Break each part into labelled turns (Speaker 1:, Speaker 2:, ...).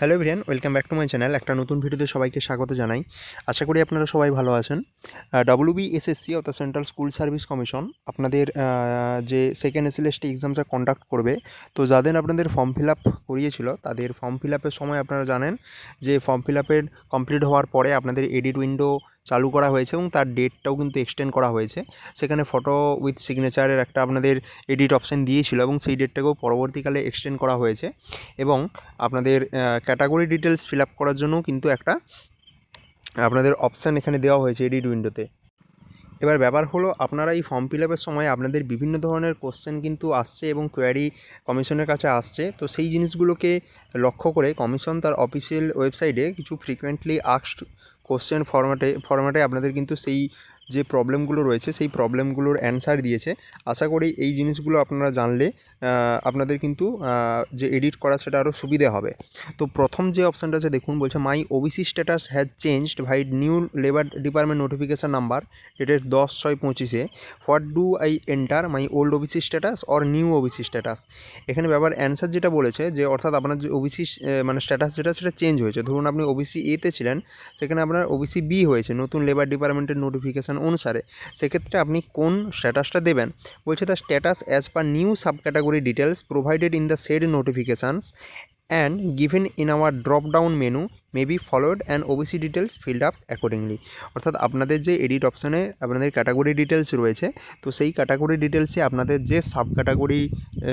Speaker 1: Hello everyone welcome back to my channel একটা নতুন ভিডিওতে সবাইকে স্বাগত জানাই। আশা করি আপনারা সবাই ভালো আছেন। ডাব্লিউবি এসএসসি অর্থাৎ সেন্ট্রাল স্কুল সার্ভিস কমিশন আপনাদের যে সেকেন্ড এসএলএসটি এক্সামটা কন্ডাক্ট করবে, তো যাদের আপনাদের ফর্ম ফিল আপ করিয়েছিল, তাদের ফর্ম ফিল আপের সময় আপনারা জানেন যে ফর্ম ফিল আপের কমপ্লিট হওয়ার পরে আপনাদের এডিট উইন্ডো চালু করা হয়েছে এবং তার ডেটটাও কিন্তু এক্সটেন্ড করা হয়েছে। সেখানে ফটো উইথ সিগনেচারের একটা আপনাদের এডিট অপশান দিয়েছিল এবং সেই ডেটটাকেও পরবর্তীকালে এক্সটেন্ড করা হয়েছে এবং আপনাদের ক্যাটাগরি ডিটেলস ফিল আপ করার জন্যও কিন্তু একটা আপনাদের অপশান এখানে দেওয়া হয়েছে এডিট উইন্ডোতে এবার ব্যাপার হলো, আপনারা এই ফর্ম ফিল আপের সময় আপনাদের বিভিন্ন ধরনের কোশ্চেন কিন্তু আসছে এবং কোয়ারি কমিশনের কাছে আসছে। তো সেই জিনিসগুলোকে লক্ষ্য করে কমিশন তার অফিসিয়াল ওয়েবসাইটে কিছু ফ্রিকোয়েন্টলি আক্সড কোশ্চেন ফরম্যাটে ফরম্যাটে আপনাদের কিন্তু সেই যে প্রবলেমগুলো রয়েছে, সেই প্রবলেমগুলোর অ্যান্সার দিয়েছে। আশা করি এই জিনিসগুলো আপনারা জানলে আপনাদের কিন্তু যে এডিট করা সেটা আরও সুবিধে হবে। তো প্রথম যে অপশানটা আছে, দেখুন, বলছে my OBC status has changed vide new labour department notification number dated দশ ছয় পঁচিশে। What do I enter my old OBC status or new OBC status এখানে ব্যাপার অ্যান্সার যেটা বলেছে, যে অর্থাৎ আপনার যে ওবিসি মানে স্ট্যাটাস যেটা, সেটা চেঞ্জ হয়েছে। ধরুন, আপনি ওবিসি এতে ছিলেন, সেখানে আপনার ওবিসি বি হয়েছে, নতুন লেবার ডিপার্টমেন্টের নোটিফিকেশান অনুসারে সেক্ষেত্রে আপনি কোন স্ট্যাটাসটা দেবেন? বলছে the status as per new sub category details provided in the said notifications and given in our drop down menu may be followed and OBC details filled up accordingly অর্থাৎ আপনাদের যে এডিট অপশানে আপনাদের ক্যাটাগরি ডিটেলস রয়েছে, তো সেই category ডিটেলসে আপনাদের যে সাব ক্যাটাগরি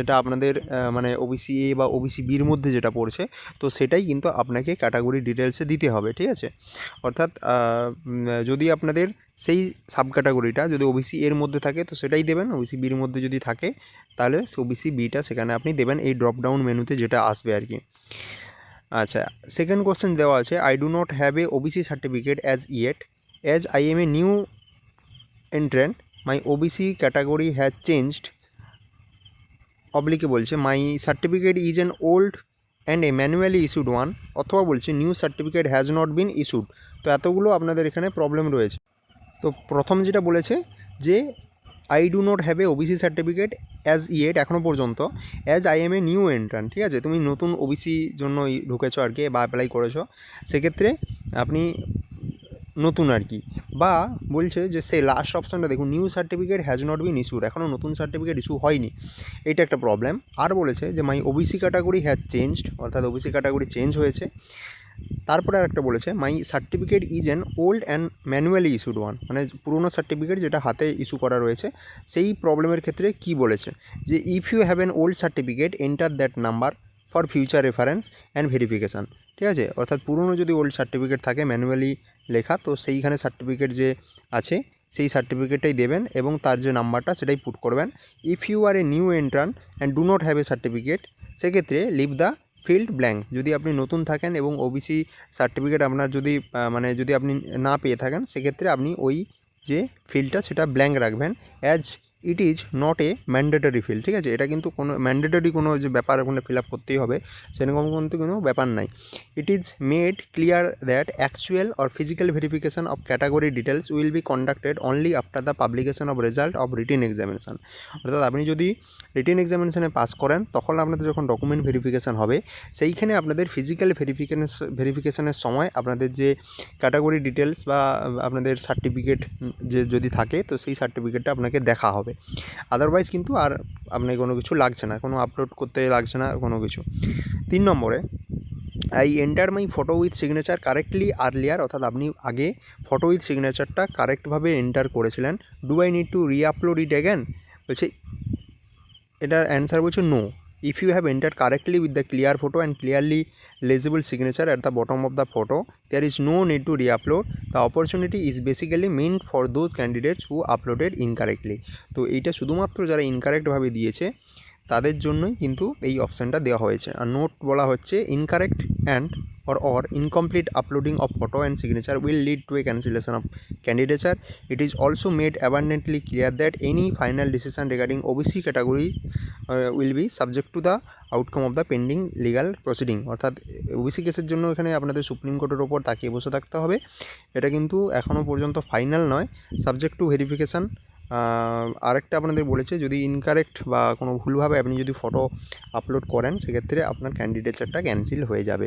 Speaker 1: এটা আপনাদের মানে ওবিসি এ বা ওবিসি বির মধ্যে যেটা পড়ছে, তো সেটাই কিন্তু আপনাকে ক্যাটাগরি ডিটেলসে দিতে হবে, ঠিক আছে? অর্থাৎ যদি আপনাদের সেই সাব ক্যাটাগরিটা যদি ওবিসি এর মধ্যে থাকে, তো সেটাই দেবেন। ওবিসি বির মধ্যে যদি থাকে, তাহলে ওবিসি বিটা সেখানে আপনি দেবেন এই ড্রপ ডাউন মেনুতে যেটা আসবে আর কি। আচ্ছা সেকেন্ড কোশ্চেন দেওয়া আছে I do not have a OBC certificate as yet as I am a new entrant my OBC category has changed অবলিকে বলছে my certificate is an old and a manually issued one অথবা বলছে new certificate has not been issued তো এতগুলো আপনাদের এখানে problem রয়েছে। তো প্রথম যেটা বলেছে যে I do not have a OBC certificate as yet এখনও পর্যন্ত as I am a new entrant ঠিক আছে? তুমি নতুন ওবিসি জন্য ঢুকেছো আর কি, বা অ্যাপ্লাই করেছ, সেক্ষেত্রে আপনি নতুন আর কি। বা বলছে যে সে লাস্ট অপশানটা দেখুন new certificate has not been issued এখনও নতুন সার্টিফিকেট ইস্যু হয়নি। এটা একটা প্রবলেম আর বলেছে যে my OBC category has changed অর্থাৎ ওবিসি ক্যাটাগরি চেঞ্জ হয়েছে। তারপরে আরেকটা বলেছে my certificate is an old and manually issued one মানে পুরোনো সার্টিফিকেট যেটা হাতে ইস্যু করা রয়েছে, সেই প্রবলেমের ক্ষেত্রে কি বলেছে? যে if you have an old certificate enter that number for future reference and verification ঠিক আছে? অর্থাৎ পুরনো যদি ওল্ড সার্টিফিকেট থাকে ম্যানুয়ালি লেখা, তো সেইখানে সার্টিফিকেট যে আছে, সেই সার্টিফিকেটটাই দেবেন এবং তার যে নাম্বারটা সেটাই পুট করবেন। If you are a new entrant and do not have a certificate সেক্ষেত্রে লিভ দ্য ফিল্ড ব্ল্যাঙ্ক যদি আপনি নতুন থাকেন এবং ওবিসি সার্টিফিকেট আপনার যদি মানে যদি আপনি না পেয়ে থাকেন, সেক্ষেত্রে আপনি ওই যে ফিল্ডটা সেটা ব্ল্যাঙ্ক রাখবেন as it is not a mandatory field ঠিক আছে? এটা কিন্তু কোনো ম্যান্ডেটরি কোনো যে ব্যাপার ওখানে ফিল আপ করতেই হবে, সেরকম কিন্তু কোনো ব্যাপার নাই। It is made clear that actual or physical verification of category details will be conducted only after the publication of result of written examination অর্থাৎ আপনি যদি রিটেন এক্সামিনেশানে পাস করেন, তখন আপনাদের যখন ডকুমেন্ট ভেরিফিকেশান হবে, সেইখানে আপনাদের ফিজিক্যাল ভেরিফিকেশন ভেরিফিকেশানের সময় আপনাদের যে ক্যাটাগরি ডিটেলস বা আপনাদের সার্টিফিকেট যে যদি থাকে, তো সেই সার্টিফিকেটটা আপনাকে দেখা হবে। আদারওয়াইজ কিন্তু আর আপনাকে কোনো কিছু লাগছে না, কোনো আপলোড করতে লাগছে না কোনো কিছু। তিন নম্বরে I enter my photo with signature correctly earlier অর্থাৎ আপনি আগে ফটো উইথ সিগনেচারটা কারেক্টভাবে এন্টার করেছিলেন। Do I need to re upload it again বলছে, এটার অ্যান্সার বলছে no if you have entered correctly with the clear photo and clearly legible signature at the bottom of the photo there is no need to re-upload the opportunity is basically meant for those candidates who uploaded incorrectly তো এইটা শুধুমাত্র যারা ইনকারেক্টভাবে দিয়েছে তাদের জন্যই কিন্তু এই অপশানটা দেওয়া হয়েছে আর নোট বলা হচ্ছে incorrect and or or incomplete uploading of photo and signature will lead to a cancellation of candidature it is also made abundantly clear that any final decision regarding obc category uh, will be subject to the outcome of the pending legal proceeding অর্থাৎ OBC কেসের জন্য এখানে আপনাদের supreme কোর্টের ওপর তাকিয়ে বসে থাকতে হবে এটা কিন্তু এখনও পর্যন্ত ফাইনাল নয় সাবজেক্ট টু ভেরিফিকেশান আরেকটা আপনাদের বলেছে যদি ইনকারেক্ট বা কোনো ভুলভাবে আপনি যদি ফটো আপলোড করেন সেক্ষেত্রে আপনার ক্যান্ডিডেচারটা ক্যান্সেল হয়ে যাবে